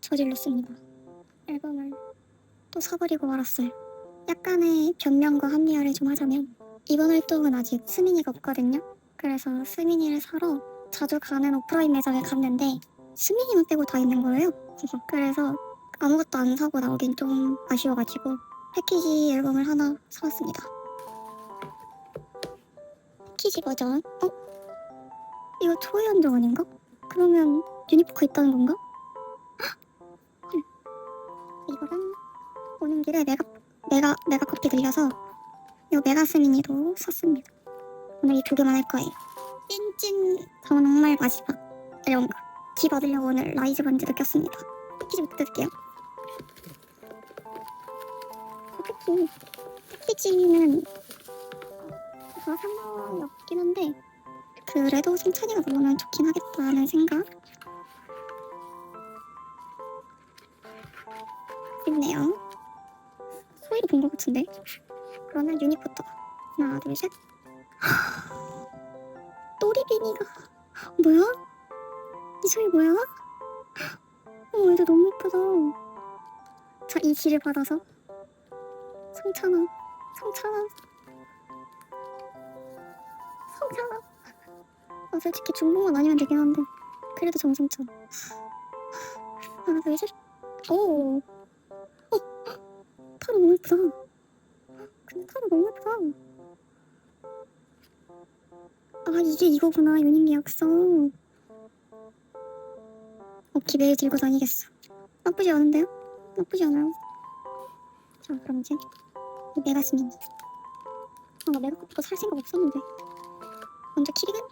저질렀습니다. 앨범을 또 사버리고 말았어요. 약간의 변명과 합리화를 좀 하자면 이번 활동은 아직 스미니가 없거든요. 그래서 스미니를 사러 자주 가는 오프라인 매장에 갔는데 스미니만 빼고 다 있는 거예요. 그래서 아무것도 안 사고 나오긴 좀 아쉬워가지고 패키지 앨범을 하나 사왔습니다. 패키지 버전? 어? 이거 초회한정 아닌가? 그러면 유니포크 있다는 건가? 헐. 이거랑 오는 길에 메가 메가 메가 커피 들려서 이 메가 스미니도 샀습니다. 오늘 이 두 개만 할 거예요. 찐찐 정말 마지막 앨범 기 받으려고 오늘 라이즈 반지도 꼈습니다. 패키지부터 뜯을게요. 패키지 패키지는 다 상관이 없긴 한데 그래도 승찬이가 먹으면 좋긴 하겠다는 생각 있네요. 소희를 본 것 같은데. 그러면 유니부터 하나, 둘, 셋. 또리비니가 뭐야? 이 소희 뭐야? 어, 얘도 너무 예쁘다. 자, 이 기를 받아서 성찬아, 성찬아, 성찬아. 아, 솔직히 중국만 아니면 되긴 한데 그래도 정승찬. 하나, 둘, 셋. 오. 어, 타로 너무 예쁘다. 근데 타로 너무 예쁘다. 아, 이게 이거구나, 연인 계약서. 오케이, 매일 들고 다니겠어. 나쁘지 않은데요? 나쁘지 않아요. 자, 그럼 이제 이 메가스미니. 아, 나 메가커피도 살 생각 없었는데. 먼저 키리간?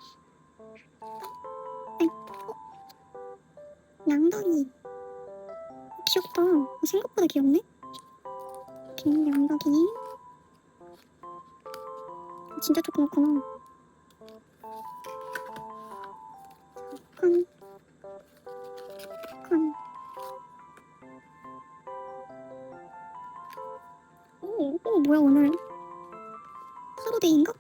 땡. 어? 양덕이. 귀엽다. 어, 생각보다 귀엽네. 긴 양덕이. 진짜 조그맣구나. 칸. 칸. 오, 오, 뭐야, 오늘. 하루데이인가?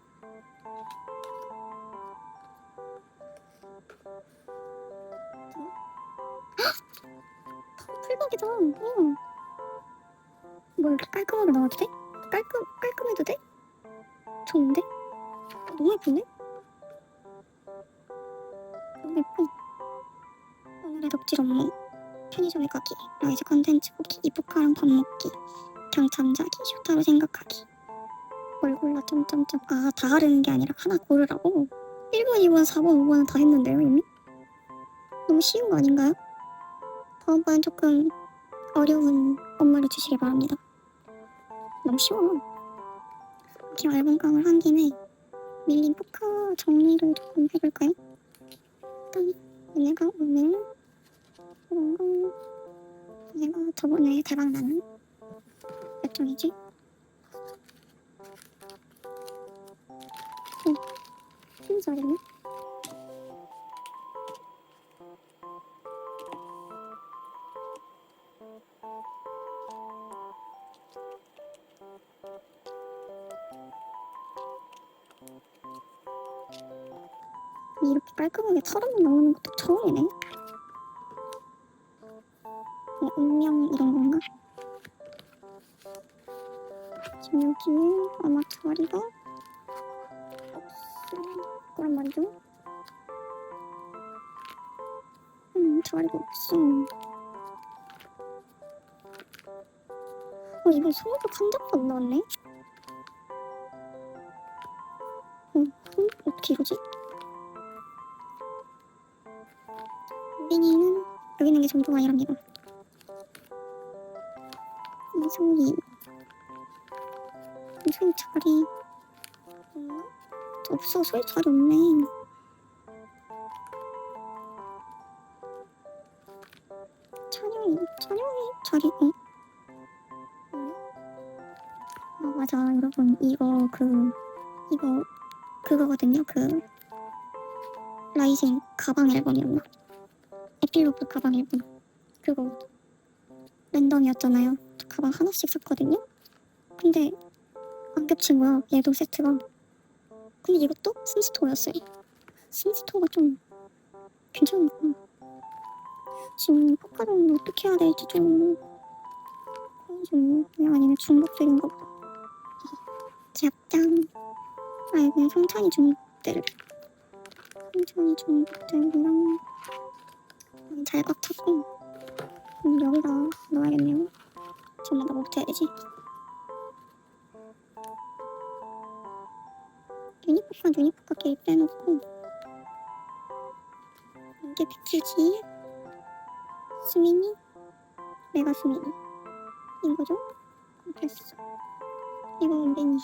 깔끔하게 나와도 돼? 깔끔 깔끔해도 돼? 좋은데? 너무 예쁜데? 너무 예뻐. 오늘의 덕질 업무. 편의점에 가기, 라이즈 컨텐츠 보기, 이프카랑 밥 먹기, 경참 자기, 쇼타로 생각하기. 뭘 골라 점점점. 아, 다 하려는 게 아니라 하나 고르라고? 1번, 2번, 4번, 5번은 다 했는데요, 이미? 너무 쉬운 거 아닌가요? 다음번엔 조금 어려운 업무를 주시기 바랍니다. 너무 쉬워. 그냥 앨범깡을 한 김에 밀린 포카 정리를 조금 해볼까요? 일단 얘네가 오늘 뭔가 얘가 저번에 대박나는 몇 장이지? 어, 팀자리네? 이렇게 깔끔하게 털어만 나오는 것도 처음이네. 뭐 운명 이런 건가? 지금 여기에 아마 자리가 없어. 그럼 먼저 음 자리가 없어. 어 이번 소모도 한 장도 안 나왔네. 어, 음, 어떻게 이러지? 빈이는 여기 있는 게 전부가 아니랍니다. 이소희 이소희 자리 없나? 없어 소희 자리 없네. 찬영이 찬영이 자리 어? 없네? 아 맞아 여러분 이거 그 이거 그거거든요 그 라이징 가방 앨범이었나? 에필로그 가방 앨범 그거 랜덤이었잖아요. 저 가방 하나씩 샀거든요. 근데 안 겹친 거야. 얘도 세트가. 근데 이것도 심스토어였어요. 심스토어가 좀 괜찮은 거야. 지금 포카는 어떻게 해야 될지 좀, 좀 그냥 아니면 중독들인가 보다. 귀엽짱. 아, 그냥 성찬이 중독들. 성찬이 중독들이랑 잘 꽉 찼고 음, 여기다 넣어야겠네요. 전부 다 못해야지. 유니포카 유니포카 게임 빼놓고. 이게 패키지? 수민이 메가 수민이 이거죠? 됐어. 이거 원빈이.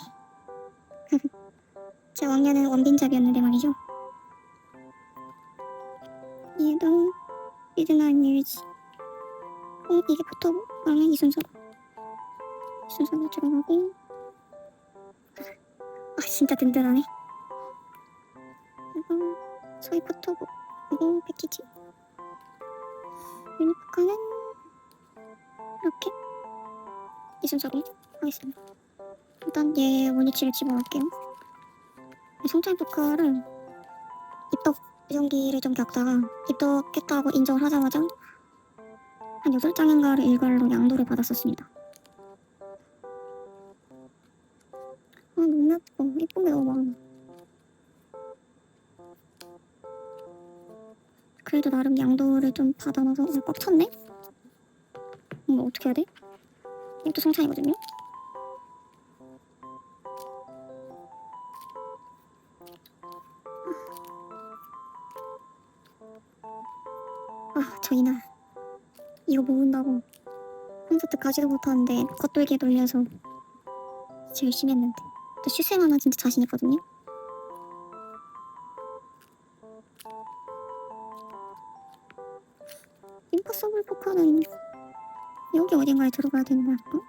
제 왕년은 원빈잡이였는데 말이죠. 얘도 미드나인 뮤지. 어 이게 포토북 이 순서로 이 순서로 들어가고. 아 진짜 든든하네. 이거 소위 포토북 이거 패키지. 유니포카는 이렇게. 이 순서로 하겠습니다. 일단 얘 원위치를 집어넣을게요. 성찬 포카를 입덕 예정기를 좀 겪다가 입덕했다고 인정을 하자마자 한 8장인가를 일괄로 양도를 받았었습니다 아 너무 예뻐 예쁘게 너무 그래도 나름 양도를 좀 받아놔서 어, 꽉 찼네? 이거 어떻게 해야 돼? 이것도 성찬이거든요? 콘서트 가지도 못하는데 겉돌게 돌려서 진짜 열심히 했는데 또 슈생 하나 진짜 자신 있거든요? 임파서블 포카는 여기 어딘가에 들어가야 되는 거할까?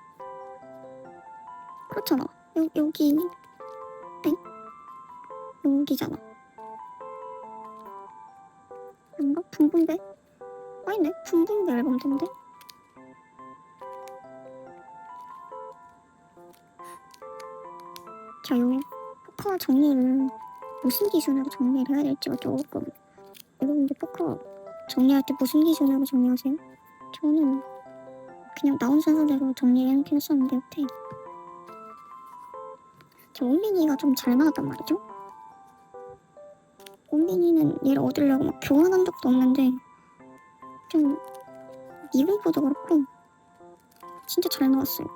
그렇잖아. 여, 여기 네? 여기잖아. 뭔가 붕붕배? 아니네. 붕붕배 앨범인데? 자, 요 포카 정리를 무슨 기준으로 정리를 해야 될지가 조금 여러분들 포카 정리할 때 무슨 기준으로 정리하세요? 저는 그냥 나온 순서대로 정리해놓긴 했었는데 여태 저 원빈이가 좀 잘 나왔단 말이죠? 원빈이는 얘를 얻으려고 막 교환한 적도 없는데 좀 미분포도 그렇고 진짜 잘 나왔어요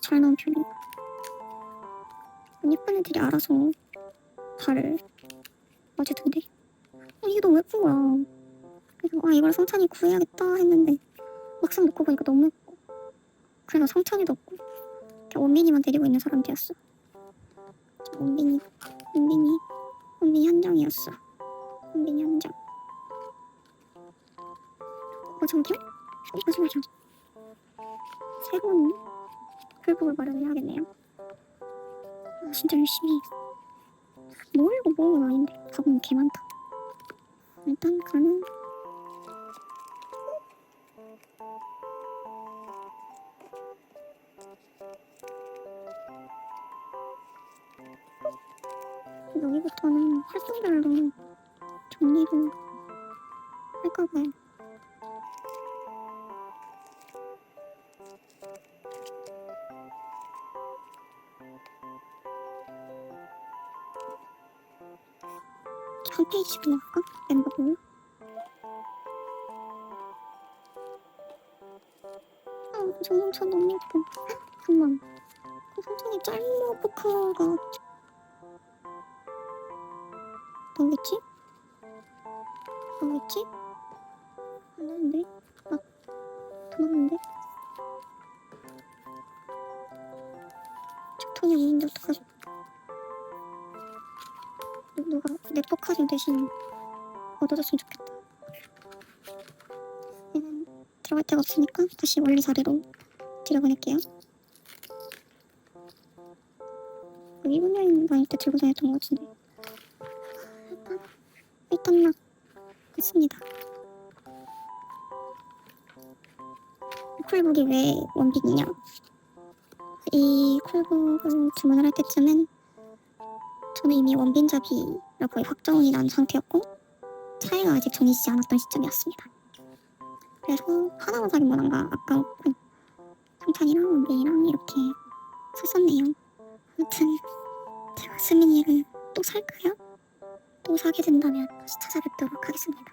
잘 나온 편이에요 예쁜 애들이 알아서 발을 맞아두는데 어, 이게 너무 예쁜 거야. 그래서 아 이걸 성찬이 구해야겠다 했는데 막상 놓고 보니까 너무 예뻐. 그래서 성찬이도 없고 원빈이만 데리고 있는 사람 되었어. 저 원빈이, 원빈이, 원빈이 한정이었어. 원빈이 한정. 어 저기요? 이거 좀 좀. 새로운 풀북을 마련해야겠네요. 아, 진짜 열심히. 뭐 이거 뭐가 아닌데 가보면 개 많다. 일단 가는 여기부터는 활동별로 정리를 할까 봐요. 한 페이지씩 넣을까? 멤버별로? 아, 저 삼촌 너무 예뻐. 헉, 잠깐만. 그 삼촌이 짤모 포카가 나오겠지? 나오겠지? 안 나오는데? 아, 더 나오는데? 저 톤이 없는데 어떡하지? 누가 내 포카 좀 대신 얻어줬으면 좋겠다. 얘는 들어갈 데가 없으니까 다시 원래 자리로 들여보낼게요. 그 일본 여행 다닐 때 들고 다녔던 것 같은데. 일단, 일단 막 했습니다. 쿨북이 왜 원빈이냐? 이 쿨북을 주문을 할 때쯤엔 근데 이미 원빈잡이라 거의 확정이 난 상태였고 차이가 아직 정해지지 않았던 시점이었습니다. 그래서 하나만 사귄 모양가 아까웠고 성찬이랑 원빈이랑 이렇게 샀었네요. 아무튼 제가 수민이를 또 살까요? 또 사게 된다면 다시 찾아뵙도록 하겠습니다.